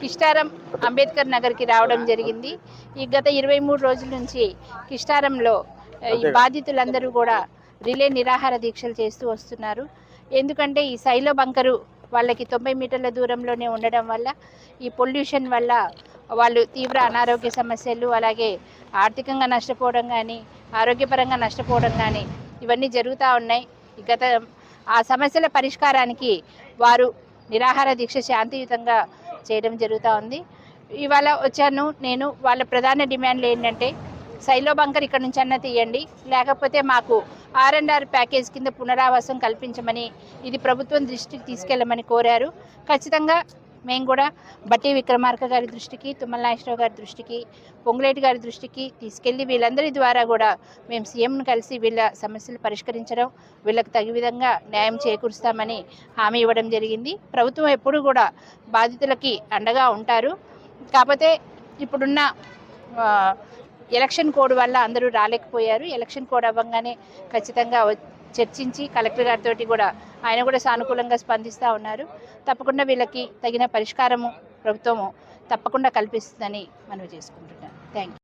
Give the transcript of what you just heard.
కిష్టారం అంబేద్కర్ నగర్కి రావడం జరిగింది. ఈ గత ఇరవై మూడు రోజుల నుంచి కిష్టారంలో ఈ బాధితులందరూ కూడా రిలే నిరాహార దీక్షలు చేస్తూ వస్తున్నారు. ఎందుకంటే ఈ శైల బంకరు వాళ్ళకి తొంభై మీటర్ల దూరంలోనే ఉండడం వల్ల ఈ పొల్యూషన్ వల్ల వాళ్ళు తీవ్ర అనారోగ్య సమస్యలు అలాగే ఆర్థికంగా నష్టపోవడం కానీ ఆరోగ్యపరంగా నష్టపోవడం కానీ ఇవన్నీ జరుగుతూ ఉన్నాయి. గత ఆ సమస్యల పరిష్కారానికి వారు నిరాహార దీక్ష శాంతియుతంగా చేయడం జరుగుతూ ఉంది. ఇవాళ వచ్చాను నేను. వాళ్ళ ప్రధాన డిమాండ్లు ఏంటంటే శైలో బంకర్ ఇక్కడ నుంచి అన్న తీయండి. లేకపోతే మాకు ఆర్ అండ్ ఆర్ ప్యాకేజ్ కింద పునరావాసం కల్పించమని ఇది ప్రభుత్వం దృష్టికి తీసుకెళ్ళమని కోరారు. ఖచ్చితంగా మేము కూడా బట్టి విక్రమార్క గారి దృష్టికి తుమ్మల నాగేశ్వరరావు గారి దృష్టికి పొంగులేటి గారి దృష్టికి తీసుకెళ్ళి వీళ్ళందరి ద్వారా కూడా మేము సీఎంను కలిసి వీళ్ళ సమస్యలు పరిష్కరించడం వీళ్ళకి తగు విధంగా న్యాయం చేకూరుస్తామని హామీ ఇవ్వడం జరిగింది. ప్రభుత్వం ఎప్పుడు కూడా బాధితులకి అండగా ఉంటారు. కాకపోతే ఇప్పుడున్న ఎలక్షన్ కోడ్ వల్ల అందరూ రాలేకపోయారు. ఎలక్షన్ కోడ్ అవ్వగానే ఖచ్చితంగా చర్చించి కలెక్టర్ గారితో కూడా ఆయన కూడా సానుకూలంగా స్పందిస్తూ ఉన్నారు. తప్పకుండా వీళ్ళకి తగిన పరిష్కారము ప్రభుత్వము తప్పకుండా కల్పిస్తుందని మనవి చేసుకుంటున్నాను. Thank you